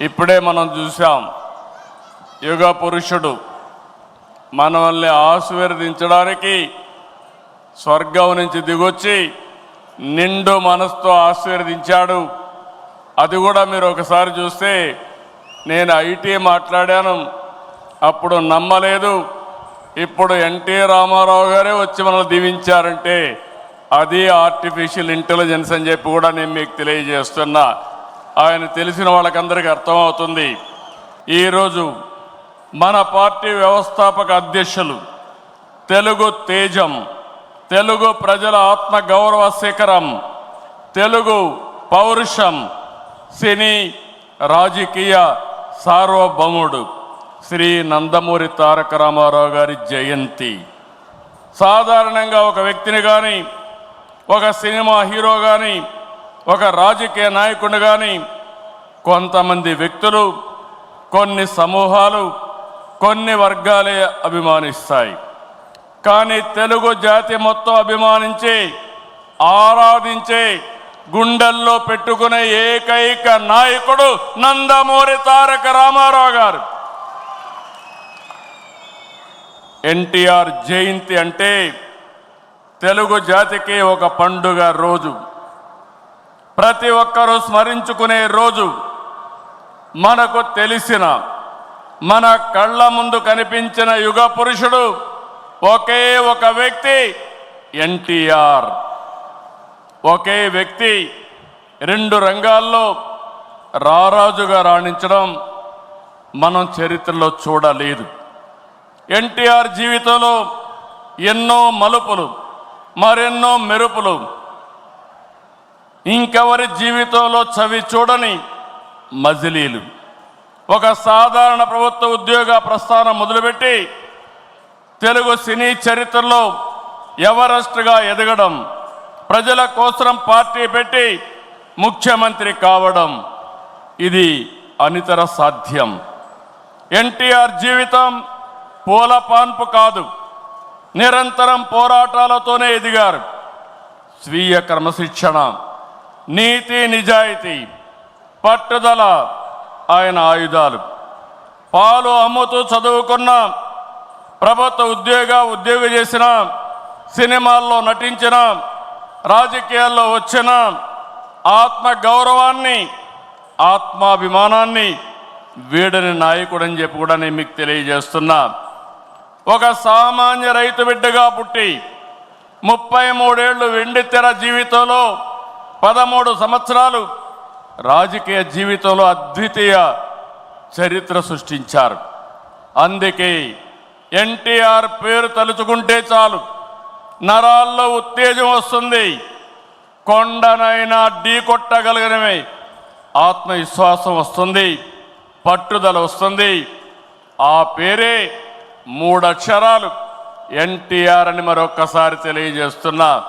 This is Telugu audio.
ఇప్పుడే మనం చూసాం యుగ పురుషుడు మనల్ని ఆశీర్వదించడానికి స్వర్గం నుంచి దిగొచ్చి నిండు మనసుతో ఆశీర్వదించాడు. అది కూడా మీరు ఒకసారి చూస్తే నేను ఐటీ మాట్లాడాను అప్పుడు నమ్మలేదు. ఇప్పుడు ఎన్టీ రామారావు గారే వచ్చి మనల్ని దీవించారంటే అది ఆర్టిఫిషియల్ ఇంటెలిజెన్స్ అని చెప్పి కూడా నేను మీకు తెలియజేస్తున్నా. ఆయన తెలిసిన వాళ్ళకందరికీ అర్థమవుతుంది. ఈరోజు మన పార్టీ వ్యవస్థాపక అధ్యక్షులు తెలుగు తేజం తెలుగు ప్రజల ఆత్మ గౌరవ శిఖరం తెలుగు పౌరుషం సినీ రాజకీయ సార్వభౌముడు శ్రీ నందమూరి తారక రామారావు గారి జయంతి. సాధారణంగా ఒక వ్యక్తిని కానీ ఒక సినిమా హీరో కానీ ఒక రాజకీయ నాయకుడు కానీ కొంతమంది వ్యక్తులు కొన్ని సమూహాలు కొన్ని వర్గాలే అభిమానిస్తాయి. కానీ తెలుగు జాతి మొత్తం అభిమానించి ఆరాధించే గుండెల్లో పెట్టుకునే ఏకైక నాయకుడు నందమూరి తారక రామారావు గారు. ఎన్టీఆర్ జయంతి అంటే తెలుగు జాతికి ఒక పండుగ రోజు. ప్రతి ఒక్కరూ స్మరించుకునే రోజు మనకు తెలిసిన మన కళ్ళ ముందు కనిపించిన యుగ పురుషుడు ఒకే ఒక వ్యక్తి ఎన్టీఆర్. ఒకే వ్యక్తి రెండు రంగాల్లో రారాజుగా రాణించడం మనం చరిత్రలో చూడలేదు. ఎన్టీఆర్ జీవితంలో ఎన్నో మలుపులు మరెన్నో మెరుపులు ఇంకెవరి జీవితంలో చవి చూడని మజిలీలు? ఒక సాధారణ ప్రభుత్వ ఉద్యోగ ప్రస్థానం మొదలుపెట్టి తెలుగు సినీ చరిత్రలో ఎవరెస్ట్గా ఎదగడం ప్రజల కోసం పార్టీ పెట్టి ముఖ్యమంత్రి కావడం ఇది అనితర సాధ్యం. ఎన్టీఆర్ జీవితం పూల పాన్పు కాదు నిరంతరం పోరాటాలతోనే ఎదిగారు. స్వీయ క్రమశిక్షణ. నీతి నిజాయితీ పట్టుదల ఆయన ఆయుధాలు. పాలు అమ్ముతూ చదువుకున్న ప్రభుత్వ ఉద్యోగ ఉద్యోగం చేసిన సినిమాల్లో నటించిన రాజకీయాల్లో వచ్చిన ఆత్మ గౌరవాన్ని ఆత్మాభిమానాన్ని వీడని నాయకుడని చెప్పి కూడా నేను మీకు తెలియజేస్తున్నా. ఒక సామాన్య రైతు బిడ్డగా పుట్టి ముప్పై మూడేళ్ళు వెండి తెర జీవితంలో పదమూడు సంవత్సరాలు రాజకీయ జీవితంలో అద్వితీయ చరిత్ర సృష్టించారు. అందుకే ఎన్టీఆర్ పేరు తలుచుకుంటే చాలు. నరాల్లో ఉత్తేజం వస్తుంది. కొండనైనా ఢీ కొట్టగలిగినవే ఆత్మవిశ్వాసం వస్తుంది. పట్టుదల వస్తుంది. ఆ పేరే మూడక్షరాలు. ఎన్టీఆర్ అని మరొక్కసారి తెలియజేస్తున్నా.